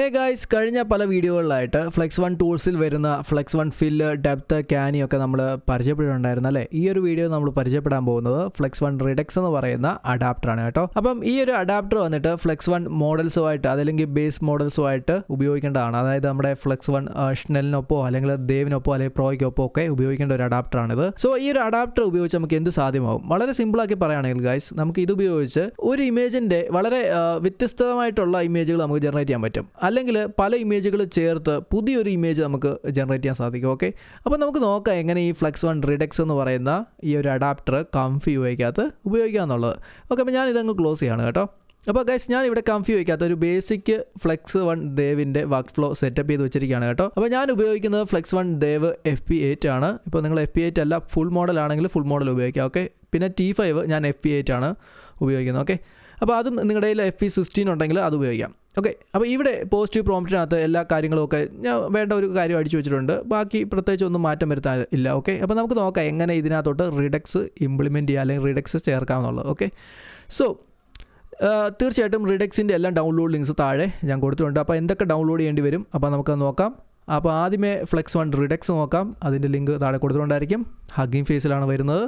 Hey guys കഴിഞ്ഞ പല വീഡിയോകളിലായിട്ട് flex one ടൂൾസിൽ വരുന്ന flux one fill depth canny ഒക്കെ നമ്മൾ പരിചയപ്പെട്ടിട്ടുണ്ടായിരുന്നു അല്ലേ ഈ ഒരു വീഡിയോ നമ്മൾ പരിചയപ്പെടാൻ പോകുന്നത് ഫ്ലെക്സ് വൺ റിഡക്സ് എന്ന് പറയുന്ന അഡാപ്റ്ററാണ് കേട്ടോ. അപ്പം ഈ ഒരു അഡാപ്റ്റർ വന്നിട്ട് ഫ്ലെക്സ് വൺ മോഡൽസുമായിട്ട് അതല്ലെങ്കിൽ ബേസ് മോഡൽസുമായിട്ട് ഉപയോഗിക്കേണ്ടതാണ്. അതായത് നമ്മുടെ ഫ്ലെക്സ് വൺ ഷ്നെലിനൊപ്പോ അല്ലെങ്കിൽ ദേവിനൊപ്പോ അല്ലെങ്കിൽ പ്രോയ്ക്കൊപ്പോ ഒക്കെ ഉപയോഗിക്കേണ്ട ഒരു അഡാപ്റ്ററാണിത്. സോ ഈ ഒരു അഡാപ്റ്റർ ഉപയോഗിച്ച് നമുക്ക് എന്ത് സാധ്യമാവും? വളരെ സിമ്പിളാക്കി പറയുകയാണെങ്കിൽ ഗൈസ് നമുക്ക് ഇത് ഉപയോഗിച്ച് ഒരു ഇമേജിന്റെ വളരെ വ്യത്യസ്തമായിട്ടുള്ള ഇമേജുകൾ നമുക്ക് ജനറേറ്റ് ചെയ്യാൻ പറ്റും. അല്ലെങ്കിൽ പല ഇമേജുകൾ ചേർത്ത് പുതിയൊരു ഇമേജ് നമുക്ക് ജനറേറ്റ് ചെയ്യാൻ സാധിക്കും ഓക്കെ അപ്പോൾ നമുക്ക് നോക്കാം എങ്ങനെ ഈ ഫ്ലെക്സ് വൺ റിഡക്സ് എന്ന് പറയുന്ന ഈ ഒരു അഡാപ്റ്റർ കംഫി ഉപയോഗിക്കാത്ത ഉപയോഗിക്കുക എന്നുള്ളത്. ഓക്കെ അപ്പോൾ ഞാൻ ഇതങ്ങ് ക്ലോസ് ചെയ്യാണ് കേട്ടോ. അപ്പോൾ ഗൈസ് ഞാൻ ഇവിടെ കംഫി വയ്ക്കാത്ത ഒരു ബേസിക് ഫ്ലെക്സ് വൺ ദേവിന്റെ വർക്ക് ഫ്ലോ സെറ്റപ്പ് ചെയ്ത് വെച്ചിരിക്കുകയാണ് കേട്ടോ. അപ്പോൾ ഞാൻ ഉപയോഗിക്കുന്നത് flux one dev F P eight ആണ്. ഇപ്പോൾ നിങ്ങൾ എഫ് പി എയ്റ്റ് അല്ല ഫുൾ മോഡൽ ആണെങ്കിൽ ഫുൾ മോഡൽ ഉപയോഗിക്കാം ഓക്കെ പിന്നെ ടി ഫൈവ് ഞാൻ എഫ് പി എയ്റ്റ് ആണ് ഉപയോഗിക്കുന്നത് ഓക്കെ അപ്പോൾ അതും നിങ്ങളുടെ കയ്യിൽ എഫ് പി സിക്സ്റ്റീൻ ഉണ്ടെങ്കിൽ അത് ഉപയോഗിക്കാം. ഓക്കെ അപ്പോൾ ഇവിടെ പോസിറ്റീവ് പ്രോംപ്റ്റിനകത്ത് എല്ലാ കാര്യങ്ങളും ഒക്കെ ഞാൻ വേണ്ട ഒരു കാര്യം അടിച്ചു വെച്ചിട്ടുണ്ട്. ബാക്കി പ്രത്യേകിച്ച് ഒന്നും മാറ്റം വരുത്താൻ ഇല്ല ഓക്കെ അപ്പോൾ നമുക്ക് നോക്കാം എങ്ങനെ ഇതിനകത്തോട്ട് റിഡക്സ് ഇംപ്ലിമെന്റ് ചെയ്യുക അല്ലെങ്കിൽ റിഡക്സ് ചേർക്കാമെന്നുള്ളത് ഓക്കെ സോ തീർച്ചയായിട്ടും റിഡക്സിന്റെ എല്ലാം ഡൗൺലോഡ് ലിങ്ക്സ് താഴെ ഞാൻ കൊടുത്തിട്ടുണ്ട്. അപ്പോൾ എന്തൊക്കെ ഡൗൺലോഡ് ചെയ്യേണ്ടി വരും? അപ്പോൾ നമുക്ക് നോക്കാം. അപ്പോൾ ആദ്യമേ ഫ്ലെക്സ് വൺ റിഡക്സ് നോക്കാം. അതിന്റെ ലിങ്ക് താഴെ കൊടുത്തിട്ടുണ്ടായിരിക്കും. ഹഗ്ഗിംഗ് ഫേസിലാണ് വരുന്നത്.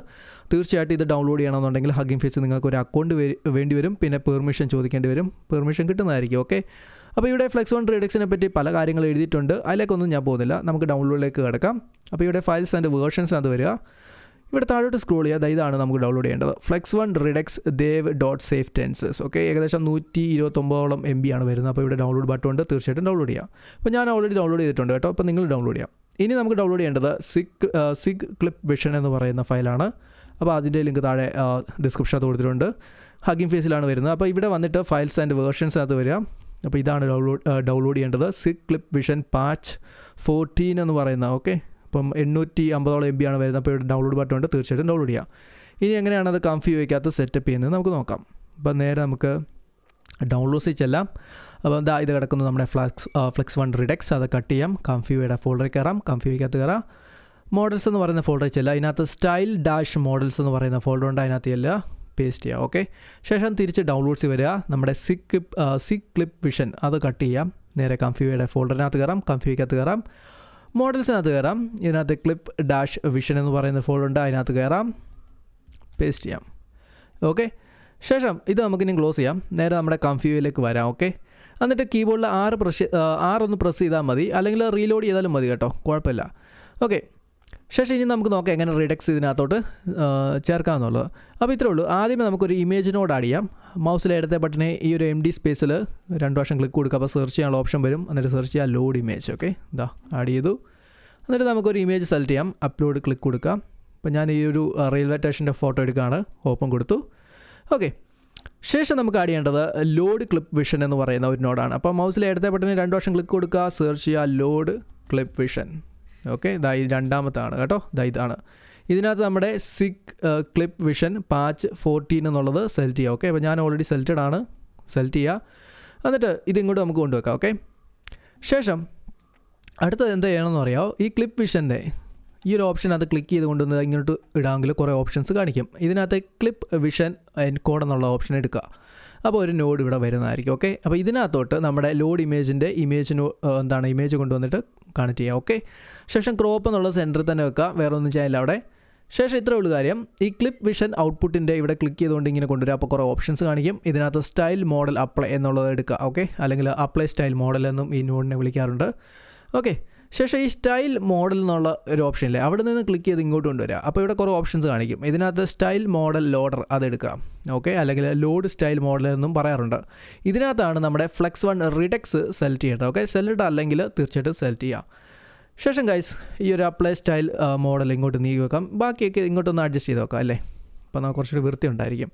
തീർച്ചയായിട്ടും ഇത് ഡൗൺലോഡ് ചെയ്യണമെന്നുണ്ടെങ്കിൽ ഹഗ്ഗിംഗ് ഫേസ് നിങ്ങൾക്ക് ഒരു അക്കൗണ്ട് വേണ്ടി വരും. പിന്നെ പെർമിഷൻ ചോദിക്കേണ്ടി വരും. പെർമിഷൻ കിട്ടുന്നതായിരിക്കും. ഓക്കെ അപ്പോൾ ഇവിടെ ഫ്ലെക്സ് വൺ റിഡക്സിനെ പറ്റി പല കാര്യങ്ങൾ എഴുതിയിട്ടുണ്ട്. അതിലേക്കൊന്നും ഞാൻ പോകുന്നില്ല. നമുക്ക് ഡൗൺലോഡിലേക്ക് കിടക്കാം. അപ്പോൾ ഇവിടെ ഫയൽസ് ആൻഡ് വേർഷൻസ് അത് വരിക. ഇവിടെ താഴോട്ട് സ്ക്രോൾ ചെയ്യുക. ഇതാണ് നമുക്ക് ഡൗൺലോഡ് ചെയ്യേണ്ടത്. Flux one redux dev dot safetensors okay ഏകദേശം നൂറ്റി ഇരുപത്തൊമ്പതോളം എം ബി ആണ് വരുന്നത്. അപ്പോൾ ഇവിടെ ഡൗൺലോഡ് ബട്ടൺ ഉണ്ട്. തീർച്ചയായിട്ടും ഡൗൺലോഡ് ചെയ്യാം. അപ്പോൾ ഞാൻ ഓൾറെഡി ഡൗൺലോഡ് ചെയ്തിട്ടുണ്ട് കേട്ടോ. അപ്പോൾ നിങ്ങൾ ഡൗൺലോഡ് ചെയ്യാം. ഇനി നമുക്ക് ഡൗൺലോഡ് ചെയ്യേണ്ടത് സിക് സിഗ് ക്ലിപ്പ് വിഷൻ എന്ന് പറയുന്ന ഫയലാണ് അപ്പോൾ അതിന്റെ ലിങ്ക് താഴെ ഡിസ്ക്രിപ്ഷനകത്ത് കൊടുത്തിട്ടുണ്ട്. ഹഗിങ് ഫേസിലാണ് വരുന്നത്. അപ്പോൾ ഇവിടെ വന്നിട്ട് ഫയൽസ് ആൻഡ് വേർഷൻസ് അകത്ത് വരിക. അപ്പോൾ ഇതാണ് ഡൗൺലോഡ് ഡൗൺലോഡ് ചെയ്യേണ്ടത്. Sig clip vision patch fourteen എന്ന് പറയുന്ന ഓക്കെ ഇപ്പം എണ്ണൂറ്റി അമ്പതോളം എം ബി ആണ് വരുന്നത്. അപ്പോൾ ഡൗൺലോഡ് ബട്ടൺ ഉണ്ട്. തീർച്ചയായിട്ടും ഡൗൺലോഡ് ചെയ്യാം. ഇനി എങ്ങനെയാണ് അത് കംഫി വയ്ക്കാത്ത സെറ്റപ്പ് ചെയ്യുന്നത് നമുക്ക് നോക്കാം. അപ്പം നേരെ നമുക്ക് ഡൗൺലോഡ്സിൽ ചെല്ലാം അപ്പോൾ ഇത് കിടക്കുന്നത് നമ്മുടെ ഫ്ലക്സ് ഫ്ലെക്സ് വൺ റിഡക്സ് അത് കട്ട് ചെയ്യാം. കംഫിയുടെ ഫോൾഡറിൽ കയറാം. കംഫിക്കകത്ത് കയറാം. മോഡൽസ് എന്ന് പറയുന്ന ഫോൾഡറിൽ ചെല്ലാം അതിനകത്ത് സ്റ്റൈൽ ഡാഷ് മോഡൽസ് എന്ന് പറയുന്ന ഫോൾഡർ ഉണ്ട്. അതിനകത്ത് ചെല്ലുക. പേസ്റ്റ് ചെയ്യാം ഓക്കെ ശേഷം തിരിച്ച് ഡൗൺലോഡ്സ് വരിക. നമ്മുടെ sig clip sig clip vision അത് കട്ട് ചെയ്യാം. നേരെ കംഫിയുടെ ഫോൾഡറിനകത്ത് കയറാം. കംഫിക്കകത്ത് കയറാം. മോഡൽസിനകത്ത് കയറാം. ഇതിനകത്ത് ക്ലിപ്പ് ഡാഷ് വിഷൻ എന്ന് പറയുന്ന ഉണ്ട്. അതിനകത്ത് കയറാം. പേസ്റ്റ് ചെയ്യാം. ഓക്കെ ശേഷം ഇത് നമുക്കിനി ക്ലോസ് ചെയ്യാം. നേരെ നമ്മുടെ കംഫ്യൂയിലേക്ക് വരാം. ഓക്കെ എന്നിട്ട് കീബോർഡിൽ ആറ് പ്രസ് ആറൊന്ന് പ്രസ് ചെയ്താൽ മതി. അല്ലെങ്കിൽ റീലോഡ് ചെയ്താലും മതി കേട്ടോ. കുഴപ്പമില്ല. ഓക്കെ ശേഷം ഇനി നമുക്ക് നോക്കാം എങ്ങനെ റിഡക്സ് ഇതിനകത്തോട്ട് ചേർക്കാമെന്നുള്ളത് അപ്പോൾ ഇത്രേ ഉള്ളൂ. ആദ്യമേ നമുക്കൊരു ഇമേജിനോട് ആഡ് ചെയ്യാം. മൗസിലെ ഇടത്തെ ബട്ടനെ ഈ ഒരു എം ഡി സ്പേസിൽ രണ്ട് വർഷം ക്ലിക്ക് കൊടുക്കുക. അപ്പോൾ സെർച്ച് ചെയ്യാനുള്ള ഓപ്ഷൻ വരും. എന്നിട്ട് സെർച്ച് ചെയ്യാം ലോഡ് ഇമേജ് ഓക്കെ ഇതാ ആഡ് ചെയ്തു. എന്നിട്ട് നമുക്കൊരു ഇമേജ് സെലക്ട് ചെയ്യാം. അപ്ലോഡ് ക്ലിക്ക് കൊടുക്കാം അപ്പോൾ ഞാൻ ഈ ഒരു റെയിൽവേ സ്റ്റേഷന്റെ ഫോട്ടോ എടുക്കുകയാണ്. ഓപ്പൺ കൊടുത്തു. ഓക്കെ ശേഷം നമുക്ക് ആഡ് ചെയ്യേണ്ടത് ലോഡ് ക്ലിപ്പ് വിഷൻ എന്ന് പറയുന്ന ഒരു നോഡാണ് അപ്പോൾ മൗസിലെ ഇടത്തെ ബട്ടണിൽ രണ്ട് വർഷം ക്ലിക്ക് കൊടുക്കുക. സെർച്ച് ചെയ്യുക. ലോഡ് ക്ലിപ്പ് വിഷൻ ഓക്കെ ഇതാ ഈ രണ്ടാമത്താണ് കേട്ടോ ദാ ഇതാണ്. ഇതിനകത്ത് നമ്മുടെ sig clip vision patch fourteen എന്നുള്ളത് സെലക്ട് ചെയ്യുക ഓക്കെ? അപ്പോൾ ഞാൻ ഓൾറെഡി സെലക്റ്റഡ് ആണ് സെലക്ട് ചെയ്യുക എന്നിട്ട് ഇതിങ്ങോട്ട് നമുക്ക് കൊണ്ടുവെക്കാം ഓക്കെ? ശേഷം അടുത്തത് എന്താ ചെയ്യണമെന്ന് അറിയാമോ ഈ ക്ലിപ്പ് വിഷന്റെ ഈ ഒരു ഓപ്ഷൻ അത് ക്ലിക്ക് ചെയ്ത് കൊണ്ടുവന്ന് ഇങ്ങോട്ട് ഇടാമെങ്കിൽ കുറേ ഓപ്ഷൻസ് കാണിക്കും. ഇതിനകത്ത് ക്ലിപ്പ് വിഷൻ എൻകോഡ് എന്നുള്ള ഓപ്ഷൻ എടുക്കുക. അപ്പോൾ ഒരു നോഡ് ഇവിടെ വരുന്നതായിരിക്കും ഓക്കെ? അപ്പോൾ ഇതിനകത്തോട്ട് നമ്മുടെ ലോഡ് ഇമേജിന്റെ ഇമേജിന് എന്താണ് ഇമേജ് കൊണ്ടുവന്നിട്ട് കണക്ട് ചെയ്യുക ഓക്കെ ശേഷം ക്രോപ്പ് എന്നുള്ള സെന്ററിൽ തന്നെ വെക്കുക. വേറെ ഒന്നും ചെയ്യാനില്ല അവിടെ. ശേഷം ഇത്രേ ഉള്ളൂ കാര്യം. ഈ ക്ലിപ്പ് വിഷൻ ഔട്ട്പുട്ടിന്റെ ഇവിടെ ക്ലിക്ക് ചെയ്തുകൊണ്ട് ഇങ്ങനെ കൊണ്ടുവരിക. അപ്പോൾ കുറേ ഓപ്ഷൻസ് കാണിക്കും. ഇതിനകത്ത് സ്റ്റൈൽ മോഡൽ അപ്ലൈ എന്നുള്ളത് എടുക്കുക. ഓക്കെ അല്ലെങ്കിൽ അപ്ലൈ സ്റ്റൈൽ മോഡൽ എന്നും ഈ നോഡിനെ വിളിക്കാറുണ്ട്. ഓക്കെ ശേഷം ഈ സ്റ്റൈൽ മോഡൽ എന്നുള്ള ഒരു ഓപ്ഷൻ ഇല്ലേ? അവിടെ നിന്ന് ക്ലിക്ക് ചെയ്ത് ഇങ്ങോട്ട് കൊണ്ടുവരിക. അപ്പോൾ ഇവിടെ കുറേ ഓപ്ഷൻസ് കാണിക്കും. ഇതിനകത്ത് സ്റ്റൈൽ മോഡൽ ലോഡർ അതെടുക്കാം ഓക്കെ അല്ലെങ്കിൽ ലോഡ് സ്റ്റൈൽ മോഡൽ എന്നും പറയാറുണ്ട്. ഇതിനകത്താണ് നമ്മുടെ ഫ്ലെക്സ് വൺ റിഡക്സ് സെലക്ട് ചെയ്യേണ്ടത്. ഓക്കെ സെലക്ട് അല്ലെങ്കിൽ തീർച്ചയായിട്ടും സെലക്ട് ചെയ്യാം. ശേഷം ഗൈസ് ഈ ഒരു അപ്ലൈ സ്റ്റൈൽ മോഡൽ ഇങ്ങോട്ട് നീക്കി വെക്കാം ബാക്കിയൊക്കെ ഇങ്ങോട്ടൊന്ന് അഡ്ജസ്റ്റ് ചെയ്ത് വെക്കാം അല്ലേ? അപ്പോൾ നമുക്ക് കുറച്ചുകൂടി വൃത്തി ഉണ്ടായിരിക്കും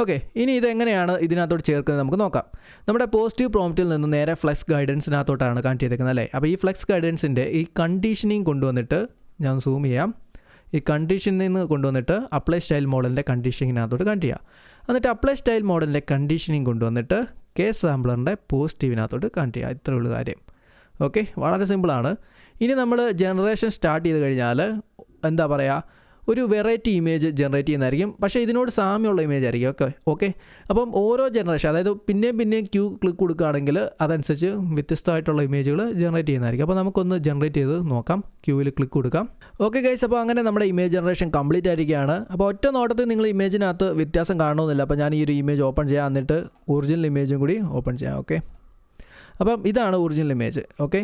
ഓക്കെ ഇനി ഇതെങ്ങനെയാണ് ഇതിനകത്തോട്ട് ചേർക്കുന്നത് നമുക്ക് നോക്കാം. നമ്മുടെ പോസിറ്റീവ് പ്രോംപ്റ്റിൽ നിന്ന് നേരെ ഫ്ലെക്സ് ഗൈഡൻസിനകത്തോട്ടാണ് കണക്ട് ചെയ്തേക്കുന്നത് അല്ലേ? അപ്പോൾ ഈ ഫ്ലെക്സ് ഗൈഡൻസിന്റെ ഈ കണ്ടീഷനിങ് കൊണ്ടുവന്നിട്ട് ഞാൻ സൂം ചെയ്യാം. ഈ കണ്ടീഷനിൽ നിന്ന് കൊണ്ടുവന്നിട്ട് അപ്ലൈ സ്റ്റൈൽ മോഡലിന്റെ കണ്ടീഷനിങ്ങിനകത്തോട്ട് കണക്ട് ചെയ്യാം. എന്നിട്ട് അപ്ലൈ സ്റ്റൈൽ മോഡലിന്റെ കണ്ടീഷനിങ് കൊണ്ടുവന്നിട്ട് കെ സാമ്പിളറിന്റെ പോസിറ്റീവിനകത്തോട്ട് കണക്ട് ചെയ്യുക ഇത്രയേ ഉള്ളൂ കാര്യം. ഓക്കെ വളരെ സിമ്പിളാണ് ഇനി നമ്മൾ ജനറേഷൻ സ്റ്റാർട്ട് ചെയ്ത് കഴിഞ്ഞാൽ എന്താ പറയുക ഒരു വെറൈറ്റി ഇമേജ് ജനറേറ്റ് ചെയ്യുന്നതായിരിക്കും. പക്ഷേ ഇതിനോട് സാമ്യമുള്ള ഇമേജ് ആയിരിക്കും. ഓക്കെ ഓക്കെ അപ്പം ഓരോ ജനറേഷൻ അതായത് പിന്നെയും പിന്നെയും ക്യൂ ക്ലിക്ക് കൊടുക്കുകയാണെങ്കിൽ അതനുസരിച്ച് വ്യത്യസ്തമായിട്ടുള്ള ഇമേജുകൾ ജനറേറ്റ് ചെയ്യുന്നതായിരിക്കും. അപ്പോൾ നമുക്കൊന്ന് ജനറേറ്റ് ചെയ്ത് നോക്കാം. ക്യൂവിൽ ക്ലിക്ക് കൊടുക്കാം. ഓക്കെ ഗൈസ് അപ്പോൾ അങ്ങനെ നമ്മുടെ ഇമേജ് ജനറേഷൻ കംപ്ലീറ്റ് ആയിരിക്കുകയാണ്. അപ്പോൾ ഒറ്റ നോട്ടത്തിൽ നിങ്ങൾ ഇമേജിനകത്ത് വ്യത്യാസം കാണണമെന്നില്ല. അപ്പോൾ ഞാൻ ഈ ഒരു ഇമേജ് ഓപ്പൺ ചെയ്യാം. എന്നിട്ട് ഒറിജിനൽ ഇമേജും കൂടി ഓപ്പൺ ചെയ്യാം. ഓക്കെ അപ്പം ഇതാണ് ഒറിജിനൽ ഇമേജ് ഓക്കെ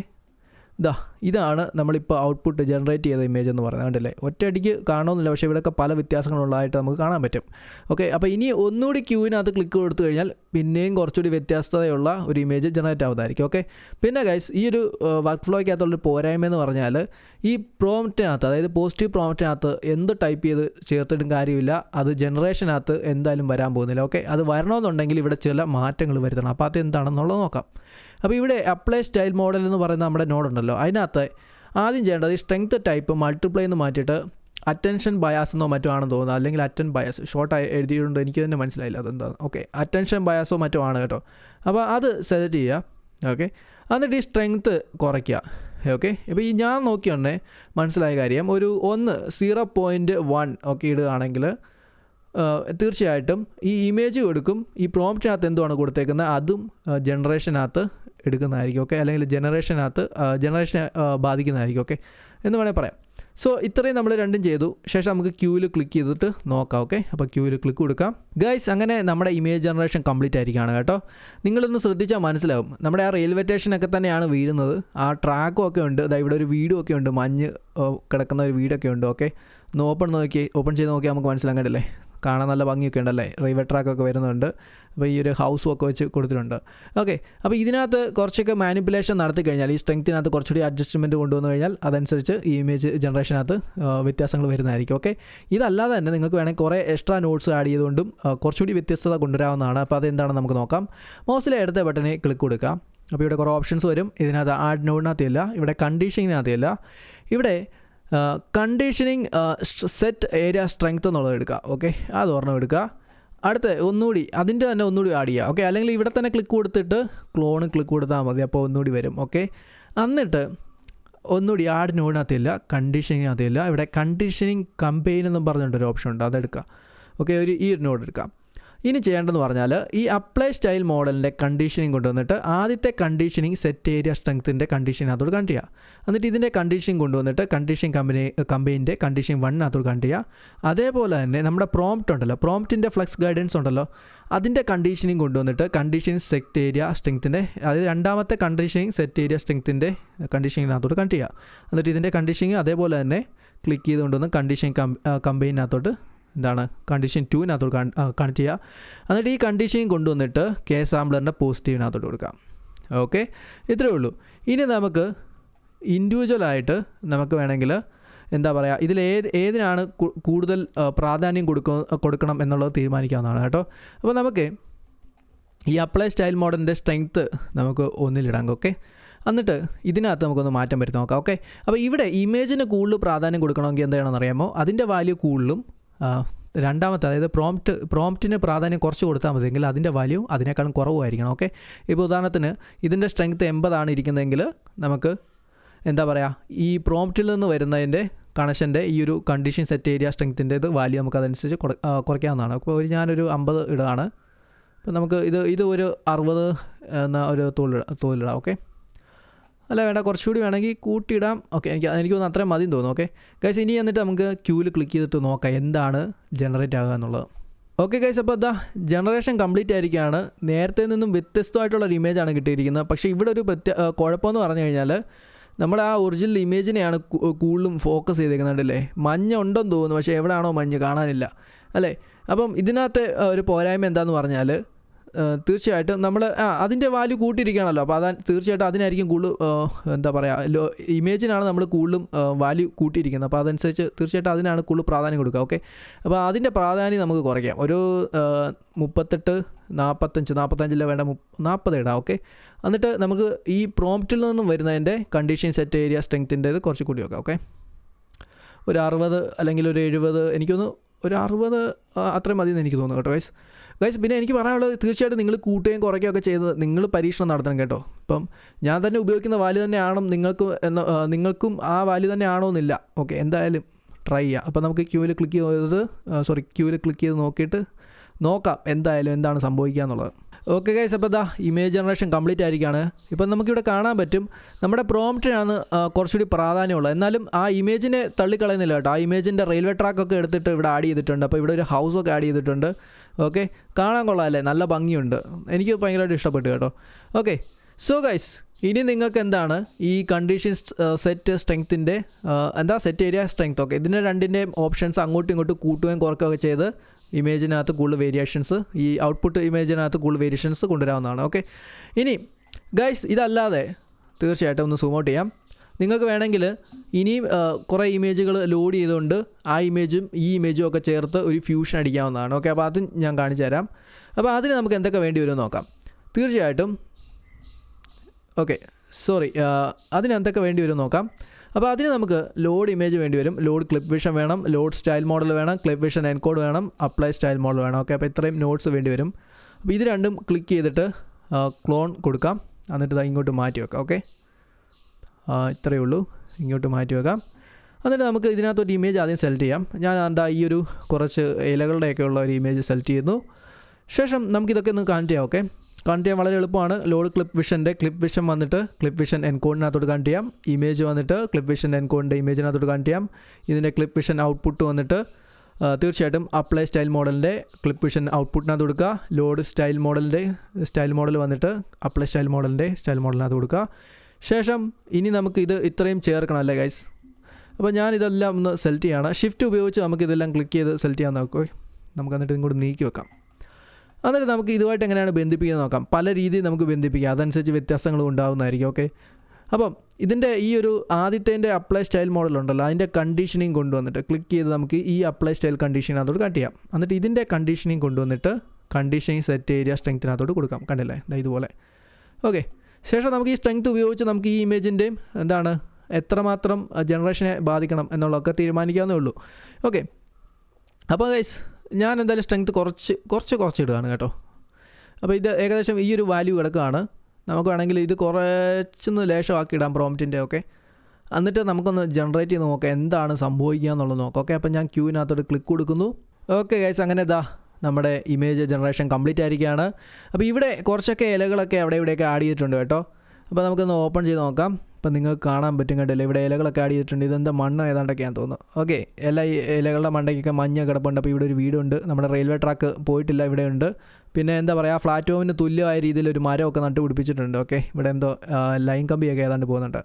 ഇതാ ഇതാണ് നമ്മളിപ്പോൾ ഔട്ട്പുട്ട് ജനറേറ്റ് ചെയ്ത ഇമേജ് എന്ന് പറയുന്നത്. കണ്ടില്ലേ? ഒറ്റയടിക്ക് കാണണമെന്നില്ല പക്ഷേ ഇവിടെയൊക്കെ പല വ്യത്യാസങ്ങളുള്ളതായിട്ട് നമുക്ക് കാണാൻ പറ്റും. ഓക്കെ അപ്പോൾ ഇനി ഒന്നുകൂടി ക്യൂവിനകത്ത് ക്ലിക്ക് കൊടുത്തു കഴിഞ്ഞാൽ പിന്നെയും കുറച്ചുകൂടി വ്യത്യസ്തതയുള്ള ഒരു ഇമേജ് ജനറേറ്റ് ആവുന്നതായിരിക്കും. ഓക്കെ പിന്നെ ഗൈസ് ഈ ഒരു വർക്ക് ഫ്ലോയ്ക്കകത്തുള്ളൊരു പോരായ്മ എന്ന് പറഞ്ഞാൽ ഈ പ്രോംപ്റ്റിനകത്ത് അതായത് പോസിറ്റീവ് പ്രോംപ്റ്റിനകത്ത് എന്ത് ടൈപ്പ് ചെയ്ത് ചേർത്തിട്ടും കാര്യമില്ല. അത് ജനറേഷനകത്ത് എന്തായാലും വരാൻ പോകുന്നില്ല. ഓക്കെ അത് വരണമെന്നുണ്ടെങ്കിൽ ഇവിടെ ചില മാറ്റങ്ങൾ വരുത്തണം. അപ്പോൾ അത് എന്താണെന്നുള്ളത് നോക്കാം. അപ്പോൾ ഇവിടെ അപ്ലൈ സ്റ്റൈൽ മോഡൽ എന്ന് പറയുന്ന നമ്മുടെ നോഡുണ്ടല്ലോ അതിനകത്ത് ആദ്യം ചെയ്യേണ്ടത് ഈ സ്ട്രെങ്ത് ടൈപ്പ് മൾട്ടിപ്ലൈ എന്ന് മാറ്റിയിട്ട് അറ്റൻഷൻ ബയാസ് എന്നോ മറ്റോ ആണെന്ന് തോന്നുന്നത് അല്ലെങ്കിൽ അറ്റൻ ബയാസ് ഷോർട്ടായി എഴുതിയിട്ടുണ്ട്. എനിക്ക് തന്നെ മനസ്സിലായില്ല അതെന്താണ് ഓക്കെ അറ്റൻഷൻ ബയാസോ മറ്റോ ആണ് കേട്ടോ. അപ്പോൾ അത് സെലക്ട് ചെയ്യുക. ഓക്കെ എന്നിട്ട് ഈ സ്ട്രെങ്ത്ത് കുറയ്ക്കുക. ഓക്കെ ഇപ്പോൾ ഈ ഞാൻ നോക്കിയുണ്ടേ മനസ്സിലായ കാര്യം ഒരു ഒന്ന് സീറോ പോയിന്റ് വൺ ഒക്കെ ഇടുകയാണെങ്കിൽ തീർച്ചയായിട്ടും ഈ ഇമേജ് കൊടുക്കും. ഈ പ്രോംപ്റ്റിനകത്ത് എന്തുവാണ് കൊടുത്തേക്കുന്നത്? അതും ജനറേഷനകത്ത് എടുക്കുന്നതായിരിക്കും ഓക്കെ അല്ലെങ്കിൽ ജനറേഷനകത്ത് ജനറേഷനെ ബാധിക്കുന്നതായിരിക്കും ഓക്കെ എന്ന് വേണേൽ പറയാം. സോ ഇത്രയും നമ്മൾ രണ്ടും ചെയ്തു. ശേഷം നമുക്ക് ക്യൂവിൽ ക്ലിക്ക് ചെയ്തിട്ട് നോക്കാം ഓക്കെ അപ്പോൾ ക്യൂവിൽ ക്ലിക്ക് കൊടുക്കാം. ഗൈസ് അങ്ങനെ നമ്മുടെ ഇമേജ് ജനറേഷൻ കംപ്ലീറ്റ് ആയിരിക്കുകയാണ് കേട്ടോ. നിങ്ങളൊന്ന് ശ്രദ്ധിച്ചാൽ മനസ്സിലാവും. നമ്മുടെ ആ റെയിൽവേ സ്റ്റേഷനൊക്കെ തന്നെയാണ് വീഴുന്നത്. ആ ട്രാക്കും ഒക്കെ ഉണ്ട്. അതായത് ഇവിടെ ഒരു വീടും ഒക്കെ ഉണ്ട്. മഞ്ഞ് കിടക്കുന്ന ഒരു വീടൊക്കെ ഉണ്ട് ഓക്കെ ഒന്ന് ഓപ്പൺ നോക്കി ഓപ്പൺ ചെയ്ത് നോക്കിയാൽ നമുക്ക് മനസ്സിലാൻ കണ്ടില്ലേ കാണാൻ നല്ല ഭംഗിയൊക്കെ ഉണ്ടല്ലേ? റെയിൽവേ ട്രാക്കൊക്കെ വരുന്നുണ്ട്. അപ്പോൾ ഈ ഒരു ഹൗസും ഒക്കെ വെച്ച് കൊടുത്തിട്ടുണ്ട്. ഓക്കെ അപ്പോൾ ഇതിനകത്ത് കുറച്ചൊക്കെ മാനിപ്പുലേഷൻ നടത്തി കഴിഞ്ഞാൽ ഈ സ്ട്രെങ്ത്തിനകത്ത് കുറച്ചുകൂടി അഡ്ജസ്റ്റ്മെന്റ് കൊണ്ടുവന്നു കഴിഞ്ഞാൽ അതനുസരിച്ച് ഈ ഇമേജ് ജനറേഷനകത്ത് വ്യത്യാസങ്ങൾ വരുന്നതായിരിക്കും. ഓക്കെ ഇതല്ലാതെ തന്നെ നിങ്ങൾക്ക് വേണമെങ്കിൽ കുറേ എക്സ്ട്രാ നോട്ട്സ് ആഡ് ചെയ്തുകൊണ്ടും കുറച്ചുകൂടി വ്യത്യസ്തത കൊണ്ടുവരാവുന്നതാണ്. അപ്പോൾ അതെന്താണെന്ന് നമുക്ക് നോക്കാം. മോസ്റ്റിലെ അടുത്ത ബട്ടണിൽ ക്ലിക്ക് കൊടുക്കാം. അപ്പോൾ ഇവിടെ കുറേ ഓപ്ഷൻസ് വരും. ഇതിനകത്ത് ആഡ് നോഡിനകത്തില്ല ഇവിടെ കണ്ടീഷനകത്തില്ല ഇവിടെ കണ്ടീഷനിങ് സെറ്റ് ഏരിയ സ്ട്രെങ്ത് എന്നുള്ളത് എടുക്കുക. ഓക്കെ അത് ഒരെണ്ണം എടുക്കുക. അടുത്ത ഒന്നുകൂടി അതിന്റെ തന്നെ ഒന്നുകൂടി ആഡ് ചെയ്യുക. ഓക്കെ അല്ലെങ്കിൽ ഇവിടെ തന്നെ ക്ലിക്ക് കൊടുത്തിട്ട് ക്ലോൺ ക്ലിക്ക് കൊടുത്താൽ മതി. അപ്പോൾ ഒന്നുകൂടി വരും. ഓക്കെ എന്നിട്ട് ഒന്നുകൂടി ആഡ് കണ്ടീഷനിങ് കണ്ടീഷനിങ്ങിനകത്തില്ല ഇവിടെ കണ്ടീഷനിങ് കമ്പെയിൻ എന്നും പറഞ്ഞിട്ടൊരു ഓപ്ഷൻ ഉണ്ട്. അതെടുക്കുക ഓക്കെ ഒരു ഈ ഒരു നോഡ് എടുക്കാം ഇനി ചെയ്യേണ്ടതെന്ന് പറഞ്ഞാൽ ഈ അപ്ലൈ സ്റ്റൈൽ മോഡലിന്റെ കണ്ടീഷനിങ് കൊണ്ടുവന്നിട്ട് ആദ്യത്തെ കണ്ടീഷനിങ് സെറ്റ് ഏരിയ സ്ട്രെങ്ത്തിന്റെ കണ്ടീഷൻ അതോട് കണ്ട് ചെയ്യുക. എന്നിട്ട് ഇതിന്റെ കണ്ടീഷൻ കൊണ്ടുവന്നിട്ട് കണ്ടീഷൻ കമ്പനി കമ്പനീന്റെ കണ്ടീഷൻ വൺ അതോട് കണ്ട് ചെയ്യുക. അതേപോലെ തന്നെ നമ്മുടെ പ്രോംപ്റ്റ് ഉണ്ടല്ലോ പ്രോംപ്റ്റിന്റെ ഫ്ലക്സ് ഗൈഡൻസ് ഉണ്ടല്ലോ അതിന്റെ കണ്ടീഷനിങ് കൊണ്ടുവന്നിട്ട് കണ്ടീഷൻ സെറ്റ് ഏരിയ സ്ട്രെങ്ത്തിന്റെ അതായത് രണ്ടാമത്തെ കണ്ടീഷനിങ് സെറ്റ് ഏരിയ സ്ട്രെങ്ത്തിന്റെ കണ്ടീഷനിങ്ങിനകത്തോട്ട് കണ്ട് ചെയ്യുക. എന്നിട്ട് ഇതിന്റെ കണ്ടീഷനിങ് അതേപോലെ തന്നെ ക്ലിക്ക് ചെയ്തുകൊണ്ടുവന്ന് കണ്ടീഷൻ കമ്പനീനകത്തോട്ട് എന്താണ് കണ്ടീഷൻ ടുവിനകത്തോട് കണക്ട് ചെയ്യുക എന്നിട്ട് ഈ കണ്ടീഷൻ കൊണ്ടുവന്നിട്ട് കെ സാമ്പിളറിന്റെ പോസിറ്റീവിനകത്തോട്ട് കൊടുക്കാം. ഓക്കെ ഇത്രയേ ഉള്ളൂ. ഇനി നമുക്ക് ഇൻഡിവിജ്വലായിട്ട് നമുക്ക് വേണമെങ്കിൽ എന്താ പറയുക ഇതിൽ ഏത് ഏതിനാണ് കൂടുതൽ പ്രാധാന്യം കൊടുക്ക കൊടുക്കണം എന്നുള്ളത് തീരുമാനിക്കാവുന്നതാണ് കേട്ടോ. അപ്പോൾ നമുക്ക് ഈ അപ്ലൈ സ്റ്റൈൽ മോഡലിന്റെ സ്ട്രെങ്ത്ത് നമുക്ക് ഒന്നിലിടാം. ഓക്കെ എന്നിട്ട് ഇതിനകത്ത് നമുക്കൊന്ന് മാറ്റം വരുത്തി നോക്കാം. ഓക്കെ അപ്പോൾ ഇവിടെ ഇമേജിന് കൂടുതൽ പ്രാധാന്യം കൊടുക്കണമെങ്കിൽ എന്ത് ചെയ്യണമെന്ന് അറിയാമോ? അതിന്റെ വാല്യൂ കൂടുതലും രണ്ടാമത്തെ അതായത് പ്രോംപ്റ്റ് പ്രോംപ്റ്റിന് പ്രാധാന്യം കുറച്ച് കൊടുത്താൽ മതി മതിയെങ്കിൽ അതിന്റെ വാല്യൂ അതിനേക്കാളും കുറവായിരിക്കണം ഓക്കെ ഇപ്പോൾ ഉദാഹരണത്തിന് ഇതിന്റെ സ്ട്രെങ്ത്ത് എൺപതാണ് ഇരിക്കുന്നതെങ്കിൽ നമുക്ക് എന്താ പറയുക ഈ പ്രോംപ്റ്റിൽ നിന്ന് വരുന്നതിന്റെ കണക്ഷന്റെ ഈ ഒരു കണ്ടീഷൻ സെറ്റ് ഏരിയ സ്ട്രെങ്ത്തിന്റെ ഇത് വാല്യൂ നമുക്ക് അതനുസരിച്ച് കുറയ്ക്കാവുന്നതാണ്. അപ്പോൾ ഒരു ഞാനൊരു അമ്പത് ഇടാണ് അപ്പോൾ നമുക്ക് ഇത് ഇത് ഒരു അറുപത് എന്ന ഒരു തോൽ തോലിടാം ഓക്കെ അല്ല വേണ്ട കുറച്ചുകൂടി വേണമെങ്കിൽ കൂട്ടിയിടാം. ഓക്കെ എനിക്ക് എനിക്ക് തോന്നുന്നു അത്രയും മതി തോന്നുന്നു ഓക്കെ. ഗൈസ് ഇനി എന്നിട്ട് നമുക്ക് ക്യൂവിൽ ക്ലിക്ക് ചെയ്തിട്ട് നോക്കാം എന്താണ് ജനറേറ്റ് ആകുക എന്നുള്ളത്. ഓക്കെ ഗൈസ് അപ്പോൾ എന്താ ജനറേഷൻ കംപ്ലീറ്റ് ആയിരിക്കുകയാണ്. നേരത്തെ നിന്നും വ്യത്യസ്തമായിട്ടുള്ള ഒരു ഇമേജാണ് കിട്ടിയിരിക്കുന്നത്. പക്ഷേ ഇവിടെ ഒരു പ്രത്യേക കുഴപ്പമെന്ന് പറഞ്ഞു കഴിഞ്ഞാൽ നമ്മൾ ആ ഒറിജിനൽ ഇമേജിനെയാണ് കൂടുതലും ഫോക്കസ് ചെയ്തേക്കുന്നുണ്ടല്ലേ മഞ്ഞ ഉണ്ടെന്ന് തോന്നുന്നു പക്ഷേ എവിടെയാണോ മഞ്ഞ് കാണാനില്ല. അല്ലേ? അപ്പം ഇതിനകത്തെ ഒരു പോരായ്മ എന്താണെന്ന് പറഞ്ഞാൽ തീർച്ചയായിട്ടും നമ്മൾ ആ അതിന്റെ വാല്യൂ കൂട്ടിയിരിക്കുകയാണല്ലോ. അപ്പോൾ അതാ തീർച്ചയായിട്ടും അതിനായിരിക്കും കൂടുതൽ എന്താ പറയുക ലോ ഇമേജിനാണ് നമ്മൾ കൂടുതലും വാല്യൂ കൂട്ടിയിരിക്കുന്നത്. അപ്പോൾ അതനുസരിച്ച് തീർച്ചയായിട്ടും അതിനാണ് കൂടുതൽ പ്രാധാന്യം കൊടുക്കുക. ഓക്കെ? അപ്പോൾ അതിന്റെ പ്രാധാന്യം നമുക്ക് കുറയ്ക്കാം. ഒരു മുപ്പത്തെട്ട് നാൽപ്പത്തഞ്ച് നാൽപ്പത്തഞ്ചിലെ വേണ്ട നാൽപ്പത് ഇടാം. ഓക്കെ? എന്നിട്ട് നമുക്ക് ഈ പ്രോംപ്റ്റിൽ നിന്നും വരുന്നതിന്റെ കണ്ടീഷൻ സെറ്റ് ഏരിയ സ്ട്രെങ്ത്തിന്റേത് കുറച്ച് കൂടി വെക്കാം ഓക്കെ? ഒരു അറുപത് അല്ലെങ്കിൽ ഒരു എഴുപത് എനിക്കൊന്ന് ഒരു അറുപത് അത്രയും മതി എന്ന് എനിക്ക് തോന്നുന്നു കേട്ടോ ഗൈസ് ഗൈസ് പിന്നെ എനിക്ക് പറയാനുള്ളത് തീർച്ചയായിട്ടും നിങ്ങൾ കൂട്ടുകയും കുറയ്ക്കുകയും ഒക്കെ ചെയ്ത് നിങ്ങൾ പരീക്ഷണം നടത്തണം കേട്ടോ. ഇപ്പം ഞാൻ തന്നെ ഉപയോഗിക്കുന്ന വാല്യൂ തന്നെയാണോ നിങ്ങൾക്ക് നിങ്ങൾക്കും ആ വാല്യൂ തന്നെ ആണോ എന്നില്ല. ഓക്കെ എന്തായാലും ട്രൈ ചെയ്യാം. അപ്പോൾ നമുക്ക് ക്യൂവിൽ ക്ലിക്ക് ചെയ്ത് സോറി ക്യൂവിൽ ക്ലിക്ക് ചെയ്ത് നോക്കിയിട്ട് നോക്കാം എന്തായാലും എന്താണ് സംഭവിക്കുക എന്നുള്ളത്. ഓക്കെ ഗൈസ് അപ്പോൾ ഇതാ ഇമേജ് ജനറേഷൻ കംപ്ലീറ്റ് ആയിരിക്കുകയാണ് ഇപ്പം നമുക്കിവിടെ കാണാൻ പറ്റും നമ്മുടെ പ്രോംപ്റ്റിനാണ് കുറച്ചുകൂടി പ്രാധാന്യമുള്ളത്. എന്നാലും ആ ഇമേജിനെ തള്ളിക്കളയുന്നില്ല കേട്ടോ. ആ ഇമേജിന്റെ റെയിൽവേ ട്രാക്കൊക്കെ എടുത്തിട്ട് ഇവിടെ ആഡ് ചെയ്തിട്ടുണ്ട്. അപ്പോൾ ഇവിടെ ഒരു ഹൗസൊക്കെ ആഡ് ചെയ്തിട്ടുണ്ട്. ഓക്കെ കാണാൻ കൊള്ളാമല്ലേ നല്ല ഭംഗിയുണ്ട്. എനിക്ക് ഭയങ്കരമായിട്ട് ഇഷ്ടപ്പെട്ടു കേട്ടോ. ഓക്കെ സോ ഗൈസ് ഇനി നിങ്ങൾക്ക് എന്താണ് ഈ കണ്ടീഷൻ സെറ്റ് സ്ട്രെങ്ത്തിന്റെ എന്താ സെറ്റ് ഏരിയ സ്ട്രെങ്ത് ഓക്കെ ഇതിന്റെ രണ്ടിന്റെയും ഓപ്ഷൻസ് അങ്ങോട്ടും ഇങ്ങോട്ടും കൂട്ടുകയും കുറക്കുകയൊക്കെ ചെയ്ത് ഇമേജിനകത്ത് കൂടുതൽ വേരിയേഷൻസ് ഈ ഔട്ട്പുട്ട് ഇമേജിനകത്ത് കൂടുതൽ വേരിയേഷൻസ് കൊണ്ടുവരാവുന്നതാണ്. ഓക്കെ ഇനി ഗൈസ് ഇതല്ലാതെ തീർച്ചയായിട്ടും ഒന്ന് സൂം ഔട്ട് ചെയ്യാം. നിങ്ങൾക്ക് വേണമെങ്കിൽ ഇനിയും കുറേ ഇമേജുകൾ ലോഡ് ചെയ്തുകൊണ്ട് ആ ഇമേജും ഈ ഇമേജും ഒക്കെ ചേർത്ത് ഒരു ഫ്യൂഷൻ അടിക്കാവുന്നതാണ്. ഓക്കെ അപ്പോൾ അത് ഞാൻ കാണിച്ചു തരാം. അപ്പോൾ അതിന് നമുക്ക് എന്തൊക്കെ വേണ്ടി വരും നോക്കാം. തീർച്ചയായിട്ടും ഓക്കെ സോറി അതിന് എന്തൊക്കെ വേണ്ടി വരും നോക്കാം. അപ്പോൾ അതിന് നമുക്ക് ലോഡ് ഇമേജ് വേണ്ടി വരും. ലോഡ് ക്ലിപ്പ് വിഷൻ വേണം. ലോഡ് സ്റ്റൈൽ മോഡൽ വേണം. ക്ലിപ്പ് വിഷൻ എൻകോഡ് വേണം. അപ്ലൈ സ്റ്റൈൽ മോഡൽ വേണം. ഓക്കെ അപ്പോൾ ഇത്രയും നോട്ട്സ് വേണ്ടി വരും. അപ്പോൾ ഇത് രണ്ടും ക്ലിക്ക് ചെയ്തിട്ട് ക്ലോൺ കൊടുക്കാം. എന്നിട്ട് ഇങ്ങോട്ട് മാറ്റി വെക്കാം. ഓക്കെ ഇത്രയേ ഉള്ളൂ. ഇങ്ങോട്ട് മാറ്റി വെക്കാം. എന്നിട്ട് നമുക്ക് ഇതിനകത്തൊരു ഇമേജ് ആദ്യം സെലക്ട് ചെയ്യാം. ഞാൻ എന്താ ഈ ഒരു കുറച്ച് ഇലകളുടെയൊക്കെ ഉള്ള ഒരു ഇമേജ് സെലക്ട് ചെയ്യുന്നു. ശേഷം നമുക്കിതൊക്കെ ഒന്ന് കണക്ട് ചെയ്യാം. ഓക്കെ കണക്ട് ചെയ്യാൻ വളരെ എളുപ്പമാണ്. ലോഡ് ക്ലിപ്പ് വിഷന്റെ ക്ലിപ്പ് വിഷൻ വന്നിട്ട് ക്ലിപ്പ് വിഷൻ എൻകോഡിനകത്തോട്ട് കണക്ട് ചെയ്യാം. ഇമേജ് വന്നിട്ട് ക്ലിപ്പ് വിഷൻ എൻകോഡിന്റെ ഇമേജിനകത്തോട്ട് കണക്ട് ചെയ്യാം. ഇതിന്റെ ക്ലിപ്പ് വിഷൻ ഔട്ട്പുട്ട് വന്നിട്ട് തീർച്ചയായിട്ടും അപ്ലൈ സ്റ്റൈൽ മോഡലിന്റെ ക്ലിപ്പ് വിഷൻ ഔട്ട്പുട്ടിനകത്ത് കൊടുക്കുക. ലോഡ് സ്റ്റൈൽ മോഡലിന്റെ സ്റ്റൈൽ മോഡൽ വന്നിട്ട് അപ്ലൈ സ്റ്റൈൽ മോഡലിന്റെ സ്റ്റൈൽ മോഡലിനകത്ത് കൊടുക്കുക. ശേഷം ഇനി നമുക്ക് ഇത് ഇത്രയും ചേർക്കണം അല്ലേ ഗൈസ് അപ്പോൾ ഞാൻ ഇതെല്ലാം ഒന്ന് സെലക്ട് ചെയ്യണം. ഷിഫ്റ്റ് ഉപയോഗിച്ച് നമുക്ക് ഇതെല്ലാം ക്ലിക്ക് ചെയ്ത് സെലക്ട് ചെയ്യാൻ നോക്കുക നമുക്ക് എന്നിട്ട് ഇങ്ങോട്ട് നീക്കി വെക്കാം. എന്നിട്ട് നമുക്ക് ഇതുമായിട്ട് എങ്ങനെയാണ് ബന്ധിപ്പിക്കുന്നത് നോക്കാം. പല രീതിയിൽ നമുക്ക് ബന്ധിപ്പിക്കാം. അതനുസരിച്ച് വ്യത്യാസങ്ങൾ ഉണ്ടാകുന്നതായിരിക്കും ഓക്കെ അപ്പം ഇതിന്റെ ഈ ഒരു ആദ്യത്തേന്റെ അപ്ലൈ സ്റ്റൈൽ മോഡൽ ഉണ്ടല്ലോ. അതിന്റെ കണ്ടീഷനിങ് കൊണ്ടുവന്നിട്ട് ക്ലിക്ക് ചെയ്ത് നമുക്ക് ഈ അപ്ലൈ സ്റ്റൈൽ കണ്ടീഷനകത്തോട് കട്ട് ചെയ്യാം. എന്നിട്ട് ഇതിന്റെ കണ്ടീഷനിങ് കൊണ്ടുവന്നിട്ട് കണ്ടീഷനിങ് സെറ്റ് ഏരിയ സ്ട്രെങ്ത്തിനകത്തോട്ട് കൊടുക്കാം. കണ്ടില്ലേ? ഇതുപോലെ. ഓക്കെ ശേഷം നമുക്ക് ഈ സ്ട്രെങ്ത് ഉപയോഗിച്ച് നമുക്ക് ഈ ഇമേജിന്റെയും എന്താണ് എത്രമാത്രം ജനറേഷനെ ബാധിക്കണം എന്നുള്ളതൊക്കെ തീരുമാനിക്കാവുന്നേ ഉള്ളൂ. ഓക്കെ അപ്പോൾ ഗൈസ് ഞാൻ എന്തായാലും സ്ട്രെങ്ത് കുറച്ച് കുറച്ച് കുറച്ച് ഇടുകയാണ് കേട്ടോ. അപ്പോൾ ഇത് ഏകദേശം ഈ ഒരു വാല്യൂ കിടക്കുകയാണ്. നമുക്ക് വേണമെങ്കിൽ ഇത് കുറച്ചൊന്ന് ലേശമാക്കി ഇടാം പ്രോംപ്റ്റിന്റെ ഒക്കെ എന്നിട്ട് നമുക്കൊന്ന് ജനറേറ്റ് ചെയ്ത് നോക്കാം എന്താണ് സംഭവിക്കുക എന്നുള്ളത് നോക്കാം ഓക്കെ അപ്പോൾ ഞാൻ ക്യൂവിനകത്തോട്ട് ക്ലിക്ക് കൊടുക്കുന്നു. ഓക്കെ ഗൈസ് അങ്ങനെ ഇതാ നമ്മുടെ ഇമേജ് ജനറേഷൻ കംപ്ലീറ്റ് ആയിരിക്കുകയാണ്. അപ്പോൾ ഇവിടെ കുറച്ചൊക്കെ ഇലകളൊക്കെ അവിടെ ഇവിടെയൊക്കെ ആഡ് ചെയ്തിട്ടുണ്ട് കേട്ടോ. അപ്പോൾ നമുക്കൊന്ന് ഓപ്പൺ ചെയ്ത് നോക്കാം. ഇപ്പം നിങ്ങൾക്ക് കാണാൻ പറ്റും കേട്ടില്ല ഇവിടെ ഇലകളൊക്കെ ആഡ് ചെയ്തിട്ടുണ്ട്. ഇതെന്താ മണ്ണ്? ഏതാണ്ടൊക്കെയാണ് തോന്നുന്നു. ഓക്കെ. എല്ലാ ഇലകളുടെ മണ്ടയ്ക്കൊക്കെ മഞ്ഞ കിടപ്പുണ്ട്. അപ്പോൾ ഇവിടെ ഒരു വീടുണ്ട്. നമ്മുടെ റെയിൽവേ ട്രാക്ക് പോയിട്ടില്ല. ഇവിടെ ഉണ്ട്. പിന്നെ എന്താ പറയുക? പ്ലാറ്റ്ഫോമിന് തുല്യമായ രീതിയിൽ ഒരു മരമൊക്കെ നട്ടുപിടിപ്പിച്ചിട്ടുണ്ട്. ഓക്കെ. ഇവിടെ എന്തോ ലൈൻ കമ്പിയൊക്കെ ഏതാണ്ട് പോകുന്നുണ്ട്.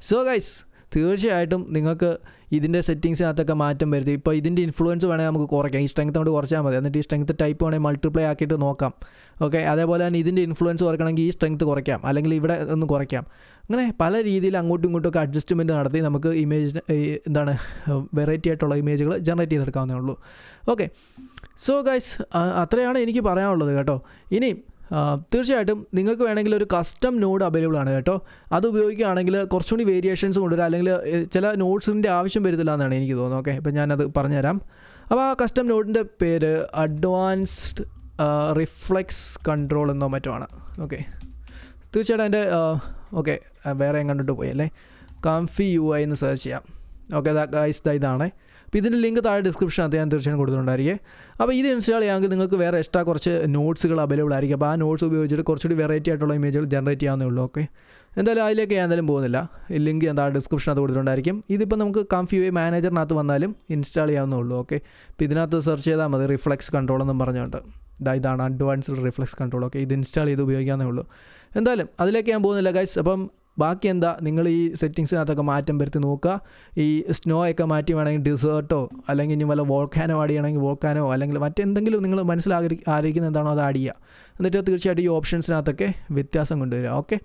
സോ ഗൈസ് തീർച്ചയായിട്ടും നിങ്ങൾക്ക് ഇതിന്റെ സെറ്റിങ്സിനകത്തൊക്കെ മാറ്റം വരുത്തി. ഇപ്പോൾ ഇതിന്റെ ഇൻഫ്ലുവൻസ് വേണമെങ്കിൽ നമുക്ക് കുറയ്ക്കാം. ഈ സ്ട്രെങ്ത് കൊണ്ട് കുറച്ചാൽ മതി. എന്നിട്ട് ഈ സ്ട്രെങ്ത് ടൈപ്പ് വേണമെങ്കിൽ മൾട്ടിപ്ലൈ ആക്കിയിട്ട് നോക്കാം. ഓക്കെ അതേപോലെ തന്നെ ഇതിന്റെ ഇൻഫ്ലുവൻസ് കുറയ്ക്കണമെങ്കിൽ ഈ സ്ട്രെങ്ത് കുറയ്ക്കാം. അല്ലെങ്കിൽ ഇവിടെ ഒന്ന് കുറയ്ക്കാം. അങ്ങനെ പല രീതിയിൽ അങ്ങോട്ടും ഇങ്ങോട്ടും ഒക്കെ അഡ്ജസ്റ്റ്മെന്റ് നടത്തി നമുക്ക് ഇമേജ് എന്താണ് വെറൈറ്റി ആയിട്ടുള്ള ഇമേജുകൾ ജനറേറ്റ് ചെയ്തെടുക്കാവുന്നേ ഉള്ളൂ. ഓക്കെ സോ ഗൈസ് അത്രയാണ് എനിക്ക് പറയാനുള്ളത് കേട്ടോ. ഇനി തീർച്ചയായിട്ടും നിങ്ങൾക്ക് വേണമെങ്കിൽ ഒരു കസ്റ്റം നോഡ് അവൈലബിൾ ആണ് കേട്ടോ. അത് ഉപയോഗിക്കുകയാണെങ്കിൽ കുറച്ചുകൂടി വേരിയേഷൻസ് കൊണ്ടുവരാം. അല്ലെങ്കിൽ ചില നോട്ട്സിന്റെ ആവശ്യം വരുന്നില്ല എന്നാണ് എനിക്ക് തോന്നുന്നത്. ഓക്കെ ഇപ്പം ഞാനത് പറഞ്ഞുതരാം. അപ്പോൾ ആ കസ്റ്റം നോഡിന്റെ പേര് അഡ്വാൻസ്ഡ് റിഫ്ലെക്സ് കൺട്രോൾ എന്നോ മറ്റോ ആണ്. ഓക്കെ. തീർച്ചയായിട്ടും അതിന്റെ ഓക്കെ വേറെ എങ്ങോട്ട് പോയി അല്ലേ? കംഫി യു ഐ എന്ന് സെർച്ച് ചെയ്യാം. ഓക്കെ ദാ ഇതാണേ. അപ്പോൾ ഇതിന്റെ ലിങ്ക് താഴെ ഡിസ്ക്രിപ്ഷനകത്ത് ഞാൻ തീർച്ചയായും കൊടുത്തിട്ടുണ്ടായിരിക്കും. അപ്പോൾ ഇത് ഇൻസ്റ്റാൾ ചെയ്യാമെങ്കിൽ നിങ്ങൾക്ക് വേറെ എക്സ്ട്രാ കുറച്ച് നോട്ട്സുകൾ അവൈലബിൾ ആയിരിക്കും. അപ്പോൾ ആ നോട്ട്സ് ഉപയോഗിച്ചിട്ട് കുറച്ചുകൂടി വെറൈറ്റി ആയിട്ടുള്ള ഇമേജുകൾ ജനറേറ്റ് ചെയ്യാവുന്നേ ഉള്ളൂ ഓക്കെ എന്തായാലും അതിലേക്ക് ഞാൻ എന്തായാലും പോകുന്നില്ല. ഈ ലിങ്ക് താഴെ ഡിസ്ക്രിപ്ഷനകത്ത് കൊടുത്തിട്ടുണ്ടായിരിക്കും. ഇതിപ്പോൾ നമുക്ക് കംഫ്യൂ മാനേജറിനകത്ത് വന്നാലും ഇൻസ്റ്റാൾ ചെയ്യാവുന്നേ ഉള്ളൂ ഓക്കെ ഇപ്പോൾ ഇതിനകത്ത് സെർച്ച് ചെയ്താൽ മതി റിഫ്ലക്സ് കൺട്രോൾ എന്നും പറഞ്ഞുകൊണ്ട്. ഇതാ ഇതാണ് അഡ്വാൻസ്ഡ് റിഫ്ലക്സ് കൺട്രോൾ ഓക്കെ ഇത് ഇൻസ്റ്റാൾ ചെയ്ത് ഉപയോഗിക്കാവുന്നേ ഉള്ളൂ. എന്തായാലും അതിലേക്ക് ഞാൻ പോകുന്നില്ല ഗൈസ് അപ്പം ബാക്കി എന്താ നിങ്ങൾ ഈ സെറ്റിങ്സിനകത്തൊക്കെ മാറ്റം വരുത്തി നോക്കുക. ഈ സ്നോ ഒക്കെ മാറ്റി വേണമെങ്കിൽ ഡിസേർട്ടോ അല്ലെങ്കിൽ ഇനി വല്ല വോൾക്കാനോ ആഡ് ചെയ്യണമെങ്കിൽ വോൾക്കാനോ അല്ലെങ്കിൽ മറ്റെന്തെങ്കിലും നിങ്ങൾ മനസ്സിലാകി ആഗ്രഹിക്കുന്ന എന്താണോ അത് ആഡ് ചെയ്യുക. എന്നിട്ട് തീർച്ചയായിട്ടും ഈ ഓപ്ഷൻസിനകത്തൊക്കെ വ്യത്യാസം കൊണ്ടുവരിക. ഓക്കെ?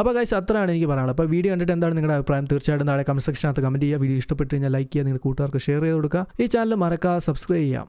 അപ്പോൾ ഗൈസ് അത്രയാണ് എനിക്ക് പറയാനുള്ളത്. അപ്പോൾ വീഡിയോ കണ്ടിട്ട് എന്താണ് നിങ്ങളുടെ അഭിപ്രായം? തീർച്ചയായിട്ടും നാളെ കമന്റ് സെക്ഷനകത്ത് കമന്റ് ചെയ്യുക. വീഡിയോ ഇഷ്ടപ്പെട്ട് കഴിഞ്ഞാൽ ലൈക്ക് ചെയ്യുക. നിങ്ങളുടെ കൂട്ടുകാർക്ക് ഷെയർ ചെയ്ത് കൊടുക്കുക. ഈ ചാനൽ മറക്കാതെ സബ്സ്ക്രൈബ് ചെയ്യാം